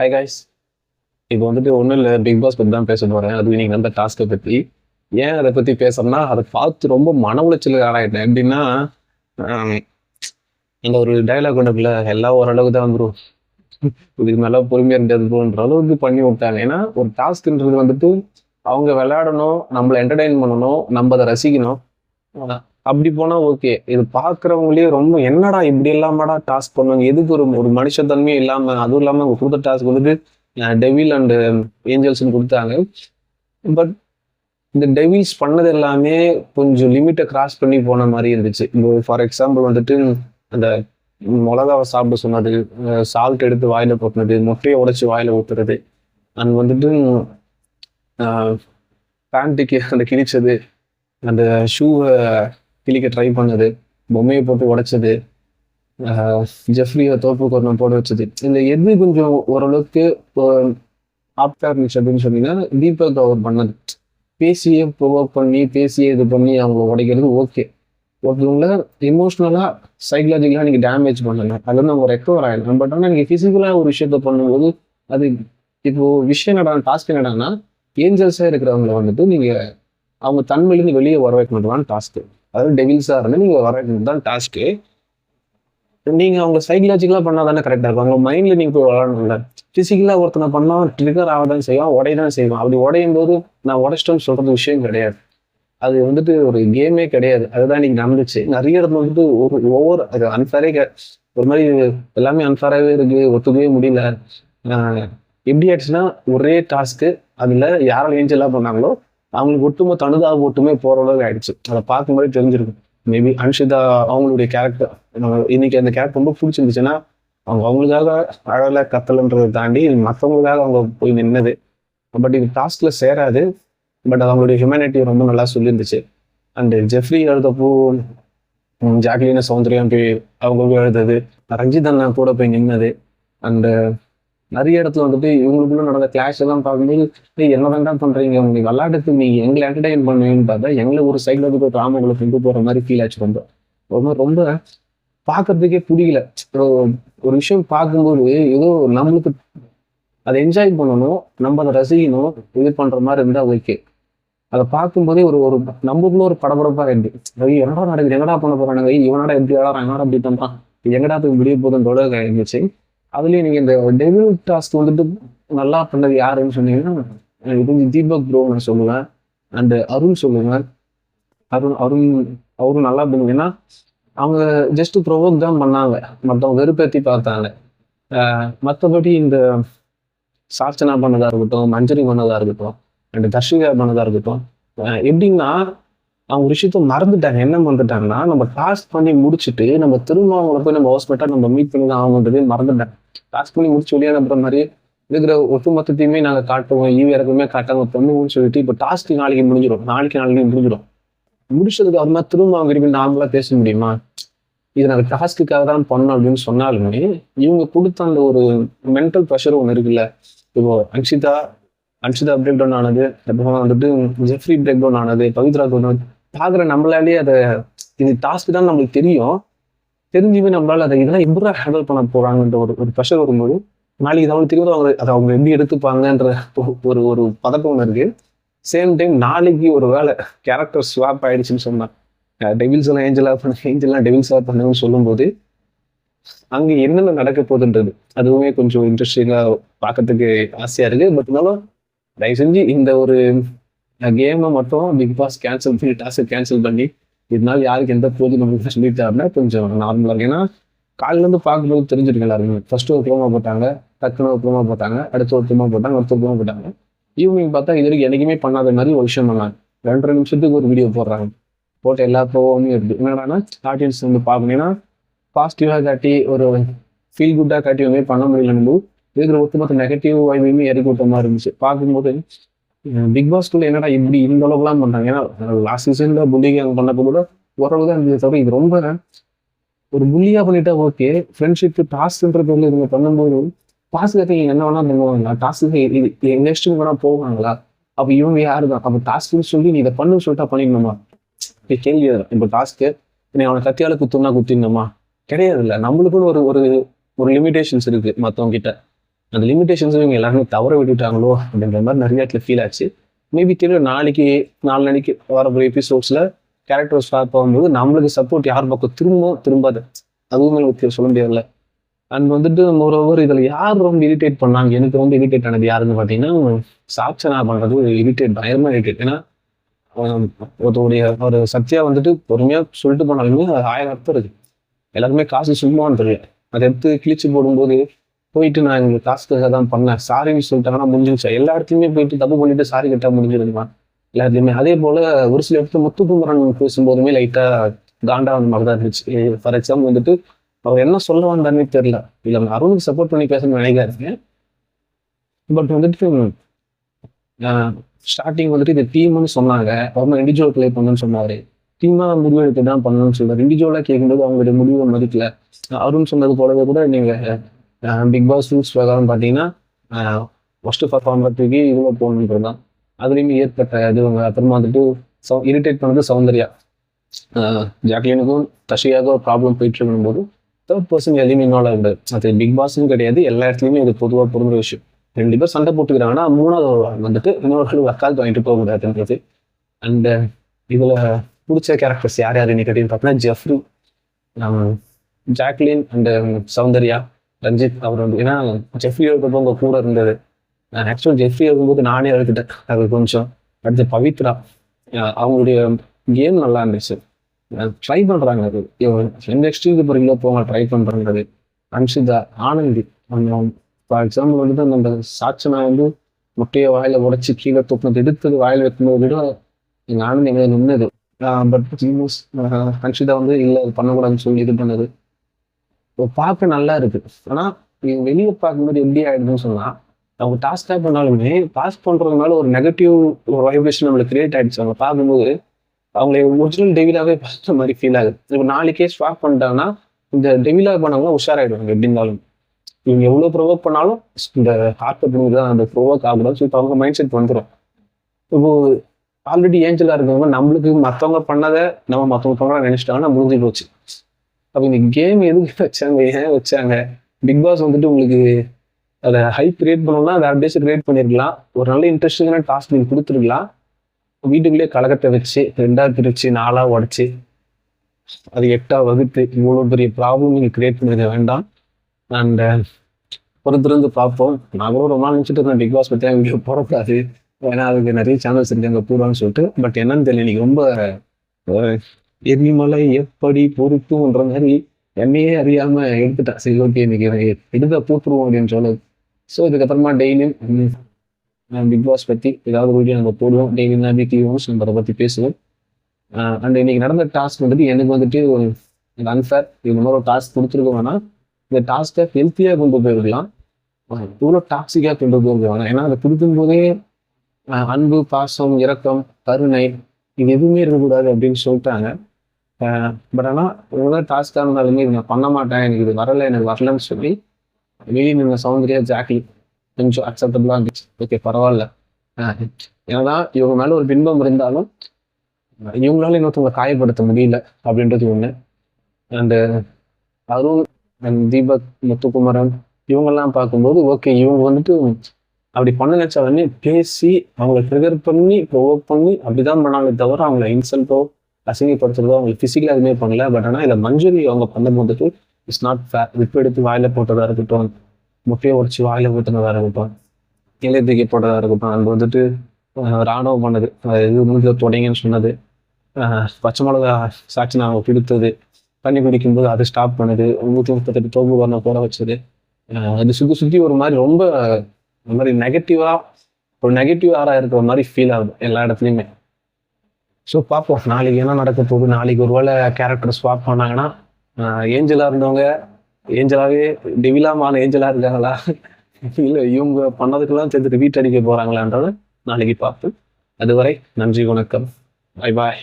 Hi guys இப்போ வந்துட்டு ஒன்றும் இல்லை பிக் பாஸ் பற்றி தான் பேச போகிறேன் அது இன்னைக்கு அந்த டாஸ்க்கை பற்றி ஏன் அதை பற்றி பேசுறேன்னா அதை பார்த்து ரொம்ப மன உளைச்சல் ஆளாயிட்டேன். எப்படின்னா இந்த ஒரு டைலாக் ஒன்றுக்குள்ள எல்லாம் ஓரளவுக்கு தான் வந்துடும் இதுக்கு மேலே பொறுமையாக இருந்ததுன்ற அளவுக்கு பண்ணி விட்டாங்க. ஏன்னா ஒரு டாஸ்க்ன்றது வந்துட்டு அவங்க விளையாடணும் நம்மளை என்டர்டெயின் பண்ணணும் நம்ம அதை ரசிக்கணும். அப்படி போனா ஓகே இது பாக்குறவங்களே ரொம்ப என்னடா இப்படி இல்லாமடா டாஸ்க் பண்ணுவாங்க? எதுக்கு ஒரு ஒரு மனுஷத்தன்மையும் இல்லாம அதுவும் இல்லாம அவங்க கொடுத்த டாஸ்க் வந்துட்டு டெவில் அண்ட் ஏஞ்சல்ஸ்னு கொடுத்தாங்க. பட் இந்த டெவில்ஸ் பண்ணது எல்லாமே கொஞ்சம் லிமிட்டை கிராஸ் பண்ணி போன மாதிரி இருந்துச்சு. இப்போ ஃபார் எக்ஸாம்பிள் வந்துட்டு அந்த மிளகாவை சாப்பிட சொன்னது சால்ட் எடுத்து வாயில போட்டுனது முட்டையை உடைச்சு வாயில ஊத்துறது அண்ட் வந்துட்டு பேண்ட்டுக்கு அந்த கிழிச்சது அந்த ஷூவை கிளிக்க ட்ரை பண்ணது பொம்மையை போட்டு உடைச்சது ஜெஃப்ரியை தோப்பு கொரணம் போட வச்சது. இந்த எது கொஞ்சம் ஓரளவுக்கு ஆப்டா இருந்துச்சு அப்படின்னு சொன்னீங்கன்னா தீபக் அவர் பண்ணது. பேசியே ப்ரொவோக் பண்ணி பேசியே இது பண்ணி அவங்க உடைக்கிறது ஓகே ஒருத்தவங்கள இமோஷ்னலாக சைக்கலாஜிக்கலாக நீங்கள் டேமேஜ் பண்ணல அது வந்து அவங்க ரெக்கவர் ஆகிடலாம் பட் ஆனால் நீங்கள் ஃபிசிக்கலாக ஒரு விஷயத்த பண்ணும்போது அது இப்போ விஷயம் என்னடா டாஸ்க் என்னடான்னா ஏஞ்சல்ஸாக இருக்கிறவங்கள வந்துட்டு நீங்கள் அவங்க தன்மையிலேருந்து வெளியே வர வைக்கணுமான டாஸ்க்கு அதாவது டெவில்ஸாக இருந்து நீங்கள் வர தான் டாஸ்க்கு நீங்கள் அவங்க சைக்கலாஜிக்கலாக பண்ணால் தானே கரெக்டாக இருக்கும். அவங்க மைண்டில் நீங்கள் போய் வளரணும்ல. ஃபிசிக்கலாக ஒருத்தனை பண்ணால் ட்ரிகர் ஆக தான் செய்வான் உடைய தான் செய்வான். அப்படி உடையும் போது நான் உடச்சிட்டோம்னு சொல்கிறது விஷயம் கிடையாது. அது வந்துட்டு ஒரு கேமே கிடையாது. அதுதான் இன்னைக்கு நடந்துச்சு நிறைய இடத்துல வந்துட்டு ஒரு ஒவ்வொரு அது அன்ஃபேரே ஒரு மாதிரி எல்லாமே அன்ஃபேராகவே இருக்கு ஒத்துக்கவே முடியல. எப்படி ஆயிடுச்சுன்னா ஒரே டாஸ்க்கு அதில் யாரால் ஏஞ்சலாக பண்ணாங்களோ அவங்களுக்கு ஒட்டுமொத்த அனுதா ஒட்டுமே போகிற அளவுக்கு ஆயிடுச்சு. அதை பார்க்கும்போது தெரிஞ்சிருக்கும். மேபி அன்ஷிதா அவங்களுடைய கேரக்டர் இன்னைக்கு அந்த கேரக்டர் ரொம்ப பிடிச்சிருந்துச்சுன்னா அவங்க அவங்களுக்காக அழல கத்தலைன்றதை தாண்டி மற்றவங்களுக்காக அவங்க போய் நின்னது. பட் இது டாஸ்க்ல சேராது. பட் அது அவங்களுடைய ஹியூமனிட்டி ரொம்ப நல்லா சொல்லியிருந்துச்சு. அண்ட் ஜெஃப்ரி எழுதப்போ ஜாக்லின சௌந்தர்யம் போய் அவங்க போய் எழுதுது. ரஞ்சித் அண்ணா கூட போய் நின்னது. அண்ட் நிறைய இடத்துல வந்துட்டு இவங்களுக்குள்ள நடந்த கிளாஷ் எல்லாம் பார்க்கும்போது "ஏய், என்ன பண்றீங்க? உங்களுக்கு விளையாட்டுக்கு நீங்க எங்களை என்டர்டைன் பண்ணுவீங்கன்னு பார்த்தா எங்களை ஒரு சைட்ல இருந்து டிராமாக்குள்ள கொண்டு போற மாதிரி ஃபீல் ஆச்சு ரொம்ப. ரொம்ப ரொம்ப பார்க்கறதுக்கே பிடிக்கல ஒரு- விஷயம் பார்க்கும்போது ஏதோ நம்மளுக்கு அதை என்ஜாய் பண்ணணும் நம்ம அதை ரசிக்கணும் இது பண்ற மாதிரி இருந்தா ஓகே அதை பார்க்கும்போதே ஒரு ஒரு நம்மளுக்குள்ள ஒரு படபடப்பா இருந்து ஐயோ, என்னடா நடக்குது? என்னடா பண்ண போறானுங்க? இவனடா எப்படி விளாடுறான் என்னடா அப்படி பண்றான்? எங்கடா போய் முடிய போதுன்றோட இருந்துச்சு அதுலயும் நீங்க இந்த டெவில் டாஸ்க் வந்துட்டு நல்லா பண்ணது யாருன்னு சொன்னீங்கன்னா எனக்கு தெரிஞ்சு தீபக் ப்ரோ நான் சொல்லுவேன். அண்ட் அருண் சொல்லுவேன். அருண் அருண் அவரும் நல்லா பண்ணுவீங்கன்னா அவங்க ஜஸ்ட் ப்ரொவோக் தான் பண்ணாங்க. மற்றவங்க வெறுப்பேற்றி பார்த்தாங்க. மற்றபடி இந்த சார்ச்சனா பண்ணதா இருக்கட்டும் மஞ்சரி பண்ணதா இருக்கட்டும் அண்ட் தர்ஷிகா பண்ணதா இருக்கட்டும் எப்படின்னா அவங்க ஒரு விஷயத்த மறந்துட்டாங்க. என்ன மறந்துட்டாங்கன்னா நம்ம டாஸ்க் பண்ணி முடிச்சுட்டு நம்ம திரும்ப அவங்கள போய் நம்ம ஹாஸ்பிட்டல் நம்ம மீட் பண்ணி தான் ஆகணுன்றதே மறந்துட்டாங்க டாஸ்க் பண்ணி முடிச்சு வெளியே அனுப்புற மாதிரி இருக்கிற ஒட்டுமொத்தத்தையுமே நாங்கள் காட்டுவோம். ஈவி இறக்குமே காட்டாங்க பண்ணுவோம்னு சொல்லிட்டு இப்போ டாஸ்க் நாளைக்கு முடிஞ்சிடும். நாளைக்கு நாளைக்கு முடிஞ்சிடும். முடிச்சதுக்கு அப்புறமா திரும்ப அவங்க திரும்பி நார்மலாக பேச முடியுமா? இது நாங்கள் டாஸ்க்குக்காக தான் பண்ணோம் அப்படின்னு சொன்னாலுமே இவங்க கொடுத்த அந்த ஒரு மென்டல் ப்ரெஷர் ஒன்று இருக்குல்ல. இப்போ அன்ஷிதா அன்ஷிதா பிரேக் டவுன் ஆனது அப்புறம் வந்துட்டு ஜெஃப்ரி பிரேக் டவுன் ஆனது பவித்ரா டவுன் பார்க்குற நம்மளாலேயே அதை இது டாஸ்க் தான் நம்மளுக்கு தெரியும். தெரிஞ்சுமே நம்மளால அதை இதெல்லாம் எப்படி ஹேண்டில் பண்ண போறாங்கன்ற ஒரு ஒரு ப்ரெஷர் வரும்போது நாளைக்கு இது அவங்களுக்கு தெரியும் அவங்க அதை அவங்க எப்படி எடுத்துப்பாங்கன்ற ஒரு- ஒரு பதக்கம் பதட்டம் ஒன்று இருக்கு. சேம் டைம் நாளைக்கு ஒரு வேலை கேரக்டர் ஸ்வாப் ஆயிடுச்சுன்னு சொன்னான் டெவில்ஸ் எல்லாம் ஏஞ்சலாக பண்ண ஏஞ்சல்லாம் டெவில்ஸா பண்ணுன்னு சொல்லும்போது அங்கே என்னென்ன நடக்க போகுதுன்றது அதுவுமே கொஞ்சம் இன்ட்ரெஸ்டிங்காக பார்க்கறதுக்கு ஆசையாக இருக்குது பட் இருந்தாலும் தயவு செஞ்சு இந்த ஒரு கேமை மட்டும் பிக் பாஸ் கேன்சல் பண்ணி டாஸ்க் கேன்சல் பண்ணி இதனால யாருக்கு எந்த போதும் சொல்லிட்டாருன்னா கொஞ்சம் நார்மலாக இருக்கு. ஏன்னா காலையில இருந்து பார்க்கும்போது தெரிஞ்சிருக்கு எல்லாருமே ஃபர்ஸ்ட் ஒரு ப்ரோமா போட்டாங்க டக்குனு ஒரு ப்ரோமா போட்டாங்க அடுத்த ஒரு ப்ரோமா போட்டாங்க அடுத்த ப்ரோமா போட்டாங்க. ஈவினிங் பார்த்தா இது வரைக்கும் எனக்குமே பண்ணாத மாதிரி ஒரு விஷயம் பண்ணாங்க. ரெண்டரை நிமிஷத்துக்கு ஒரு வீடியோ போடுறாங்க. போட்டு எல்லா ப்ரோவும் இருக்கு. என்னடான்னா ஆடியன்ஸ் வந்து பார்க்கணும்னா பாசிட்டிவாக காட்டி ஒரு ஃபீல் குட்டாக காட்டி எதுவுமே பண்ண முடியலன்னு இருக்கிற ஒட்டுமொத்த நெகட்டிவ் வாய்மையுமே இறக்கி விட்ட மாதிரி இருந்துச்சு. பார்க்கும்போது பிக் பாஸ்க்குள்ள என்னடா இப்படி இந்த அளவுக்குலாம் பண்றாங்க? ஏன்னா லாஸ்ட் சீசன்ல புள்ளிக்கு அவங்க பண்ணப்போ கூட ஓரளவு தான் இருந்தது தவிர இது ரொம்ப ஒரு புள்ளியா பண்ணிட்டா ஓகே ஃப்ரெண்ட்ஷிப் டாஸ்க்ன்றது வந்து இவங்க பண்ணும்போது டாஸ்க்கு என்ன வேணா பண்ணுவாங்களா? டாஸ்க்கு இது நெக்ஸ்ட் வேணா போவாங்களா? அப்ப இவங்க யாரு தான் அப்ப டாஸ்க்குன்னு சொல்லி நீ இதை பண்ணுன்னு சொல்லிட்டா பண்ணிடணுமா இப்ப கேள்வி அதுதான். இப்போ டாஸ்க்கு நீ அவனை கத்தியால குத்துனா குத்திடணுமா? கிடையாது இல்ல நம்மளுக்குன்னு ஒரு ஒரு ஒரு லிமிடேஷன்ஸ் இருக்கு மத்தவங்க கிட்ட. அந்த லிமிடேஷன்ஸும் இவங்க எல்லாருமே தவற விட்டுட்டாங்களோ அப்படின்ற மாதிரி நிறைய இடத்துல ஃபீல் ஆச்சு. மேபி தெரியும் நாளைக்கு நாலு நாளைக்கு வரப்போகிற எபிசோட்ஸில் கேரக்டர் ஸ்வாப் ஆகும்போது நம்மளுக்கு சப்போர்ட் யார் பக்கம் திரும்ப திரும்பாது. அதுவும் எனக்கு சொல்ல முடியாதுல்ல. அண்ட் வந்துட்டு மோரோவர் இதில் யார் ரொம்ப இரிட்டேட் பண்ணாங்க? எனக்கு ரொம்ப இரிட்டேட் ஆனது யாருன்னு பார்த்தீங்கன்னா சாட்சனா பண்ணுறது ஒரு இரிட்டேட் பயங்கரமாக இரிட்டேட் ஏன்னா ஒருத்தருடைய ஒரு சத்யா வந்துட்டு பொறுமையாக சொல்லிட்டு போனாலுமே அது ஆயிரம் அர்த்தம் இருக்குது எல்லாருமே காசு சும்மான்னு தெரியல அதை எடுத்து கிழிச்சு போடும்போது போயிட்டு நான் எங்களுக்கு காசுக்காக தான் பண்ணேன். சாரின்னு சொல்லிட்டாங்கன்னா முடிஞ்சிருச்சு? எல்லா இடத்துலையுமே போயிட்டு தப்பு பண்ணிட்டு சாரி கட்டா முடிஞ்சிருக்குமா? எல்லாத்துலையுமே. அதே போல ஒரு சில இடத்துல முத்துக்குமரன் பேசும்போதுமே லைட்டா காண்டா அந்த மாதிரி தான் இருந்துச்சு ஃபார் எக்ஸாம்பிள் வந்துட்டு அவர் என்ன சொல்ல வந்தாருன்னு தெரியல. இல்லை அருணுக்கு சப்போர்ட் பண்ணி பேசணும்னு நினைக்காருங்க பட் வந்துட்டு ஸ்டார்டிங் வந்துட்டு இது டீம்னு சொன்னாங்க. அவங்க இண்டிவிஜுவல் ப்ளே பண்ணுன்னு சொன்னாரு. டீமா முடிவு எடுத்து தான் பண்ணணும்னு சொல்றாரு. இண்டிவிஜுவலா கேட்கும்போது அவங்களுடைய முடிவை மதிக்கல அருண் சொன்னது போலவே கூட நீங்க பிக் பாஸ் ரூல்ஸ் பிரகாரம் பார்த்தீங்கன்னா ஃபர்ஸ்ட் பர்ஃபார்மருக்கு இவ்வளோ போகணுன்றது தான் அதுலேயுமே ஏற்பட்ட இது அப்புறமா வந்துட்டு சௌ இரிட்டேட் பண்ணது சௌந்தர்யா. ஜாக்லினுக்கும் தஷியாவுக்கும் ஒரு ப்ராப்ளம் போயிட்டு இருக்கும்போது தேர்ட் பர்சன் எதுவுமே இன்வால்வ் ஆகுது அது பிக் பாஸும் கிடையாது எல்லா இடத்துலையுமே இது பொதுவாக பொருந்த விஷயம். ரெண்டு பேர் சண்டை போட்டுக்கிறாங்கன்னா மூணாவது வந்துட்டு இன்னொரு வக்கால் வாங்கிட்டு போகக்கூடாதுன்றது அண்ட் இதில் பிடிச்ச கேரக்டர்ஸ் யார் யார் இன்னைக்கு அப்படின்னு பார்த்தீங்கன்னா Jeffrey Jacqueline and Soundarya. Ranjith அவர் வந்து ஏன்னா ஜெஃப்ரி இருக்கிறப்போ உங்க கூட இருந்தது. ஆக்சுவல் ஜெஃப்ரி இருக்கும்போது நானே அழுத்துட்டேன் அது கொஞ்சம் அடுத்து பவித்ரா. அவங்களுடைய கேம் நல்லா இருந்துச்சு. ட்ரை பண்றாங்க அது. எந்த எக்ஸ்ட்ரீமுக்கு போறீங்களோ போங்க ட்ரை பண்றது அன்ஷிதா ஆனந்தி. ஃபார் எக்ஸாம்பிள் வந்து நம்ம சாட்சனா வந்து முட்டையை வாயில உடைச்சி கீழே தூக்கினது எடுத்தது வாயில வைக்கும்போது விட எங்க ஆனந்தி எங்களை நின்னது. பட் ஜீனஸ் அன்ஷிதா வந்து இல்லை அது பண்ணக்கூடாதுன்னு சொல்லி இது பண்ணது. பார்க்க நல்லா இருக்கு. ஆனால் நீங்கள் வெளியே பார்க்கும்போது எப்படி ஆகிடுதுன்னு சொன்னால் அவங்க டாஸ்காக பண்ணாலுமே பாஸ் பண்ணுறதுனால ஒரு நெகட்டிவ் ஒரு வைப்ரேஷன் நம்மளுக்கு கிரியேட் ஆகிடுச்சு அவங்க பார்க்கும்போது அவங்களை ஒரிஜினல் டெவிலாகவே பார்த்த மாதிரி ஃபீல் ஆகுது. இப்போ நாளைக்கே ஸ்வாப் பண்ணிட்டாங்கன்னா இந்த டெவிலாக பண்ணவங்க உஷாராயிடுவாங்க எப்படி இருந்தாலும். இவங்க எவ்வளோ ப்ரொவோக் பண்ணாலும் இந்த ஹார்ட் பண்ணுறது தான் அந்த ப்ரொவோக் ஆகக்கூடாது ஸோ இப்போ அவங்க மைண்ட் செட் வந்துடும் இப்போ ஆல்ரெடி ஏஞ்சலாக இருக்கவங்க நம்மளுக்கு மற்றவங்க பண்ணதை நம்ம மற்றவங்க பண்ண நினச்சிட்டாங்கன்னா முடிஞ்சு போச்சு. அப்போ இந்த கேம் எதுக்கு வச்சாங்க? ஏன் வச்சாங்க? பிக் பாஸ் வந்துட்டு உங்களுக்கு அதை ஹைப் கிரியேட் பண்ணணும்னா வேற டேஸ் கிரியேட் பண்ணிருக்கலாம். ஒரு நல்ல இன்ட்ரெஸ்டிங்கான டாஸ்க் நீங்கள் கொடுத்துருக்கலாம். வீட்டுக்குள்ளேயே கலகத்தை வச்சு ரெண்டாவது பிரித்து நாலாக உடச்சி அது எட்டாக வகுத்து இவ்வளோ பெரிய ப்ராப்ளம் நீங்கள் கிரியேட் பண்ணிருக்க வேண்டாம். அண்ட் பொறுத்திருந்து பார்ப்போம். நான் கூட ரொம்ப நாள் நினச்சிட்டு இருந்தேன் பிக் பாஸ் பற்றி அங்கே போடக்கூடாது ஏன்னா அதுக்கு நிறைய சேனல்ஸ் இருக்கு அங்கே போடுவான்னு சொல்லிட்டு. பட் என்னன்னு தெரியல இன்னைக்கு ரொம்ப எரிமலை எப்படி பொறுத்துன்ற மாதிரி என்னையே அறியாம எடுத்துட்டேன் சரி ஓகே இன்னைக்கு எடுத்த போட்டுருவோம் அப்படின்னு சொல்லுது ஸோ இதுக்கப்புறமா டெய்லியும் பிக் பாஸ் பற்றி ஏதாவது வீடியோ நம்ம போடுவோம். டெய்லி தான் வீக்லி ஒன்ஸ் நம்ம அதை பற்றி பேசுவோம் அண்ட் இன்னைக்கு நடந்த டாஸ்க் வந்துட்டு எனக்கு வந்துட்டு அன்ஃபேர் இது மாதிரி ஒரு டாஸ்க் கொடுத்துருக்க இந்த டாஸ்க்கை ஹெல்த்தியாக கொண்டு போயிருக்கலாம் இவ்வளோ டாக்ஸிக்காக கொண்டு போயிருக்க வேணாம். ஏன்னா அதை கொடுக்கும் போதே அன்பு பாசம் இரக்கம் கருணை இது எதுவுமே இருக்கக்கூடாது அப்படின்னு சொல்லிட்டாங்க. பட் ஆனால் இவ்வளோ டாஸ்க்காக இருந்தாலுமே இது நான் பண்ண மாட்டேன் எனக்கு இது வரல எனக்கு வரலன்னு சொல்லி வெளியே நின்ற சௌந்தர்யா ஜாக்கி கொஞ்சம் அக்செப்டபுளாக இருந்துச்சு. ஓகே பரவாயில்ல. ஏன்னா இவங்க மேலே ஒரு பின்பம் இருந்தாலும் இவங்களால இன்னொருத்தவங்க காயப்படுத்த முடியல அப்படின்றது ஒன்று அண்டு அருண் அண்ட் தீபக் முத்துக்குமரன் இவங்கெல்லாம் பார்க்கும்போது ஓகே இவங்க வந்துட்டு அப்படி பண்ண நினைச்ச உடனே பேசி அவங்கள ட்ரிகர் பண்ணி ப்ரொவோக் பண்ணி அப்படிதான் பண்ணாங்களே தவிர அவங்கள இன்சல்ட்டோ அசிங்கப்படுத்துறதோ அவங்களுக்கு ஃபிசிக்கலாக எதுவுமே பண்ணல. பட் ஆனால் இதை மஞ்சரி அவங்க பண்ணும்போதுட்டு இட்ஸ் நாட் ஃபேர் விப்பு எடுத்து வாயில போட்டதாக இருக்கட்டும் முட்டையை உடச்சி வாயில் ஊற்றுனதாக இருக்கட்டும் இலை தூக்கி போட்டதாக இருக்கட்டும் அங்கே வந்துட்டு ராணுவம் பண்ணது. இது மூஞ்சில தொடங்கன்னு சொன்னது. பச்சை மிளகா சாட்சி நான் பிடித்தது. தண்ணி குடிக்கும்போது அதை ஸ்டாப் பண்ணுது. நூற்றி முப்பத்தெட்டு தோம்பு வரணும் போட வச்சது. அது சுற்றி சுற்றி ஒரு மாதிரி ரொம்ப ஒரு மாதிரி நெகட்டிவாக ஒரு நெகட்டிவ் ஆராக இருக்கிற மாதிரி ஃபீல் ஆகுது எல்லா இடத்துலையுமே. ஸோ பார்ப்போம் நாளைக்கு என்ன நடக்க போகுது? நாளைக்கு ஒருவேளை கேரக்டர் ஸ்வாப் பண்ணாங்கன்னா ஏஞ்சலாக இருந்தவங்க ஏஞ்சலாகவே டிவிலாமான ஏஞ்சலாக இருக்காங்களா? இல்லை இவங்க பண்ணதுக்கெல்லாம் சேர்த்துட்டு வீட்டடிக்க போகிறாங்களான்றதை நாளைக்கு பார்ப்போம். அதுவரை நன்றி வணக்கம். Bye bye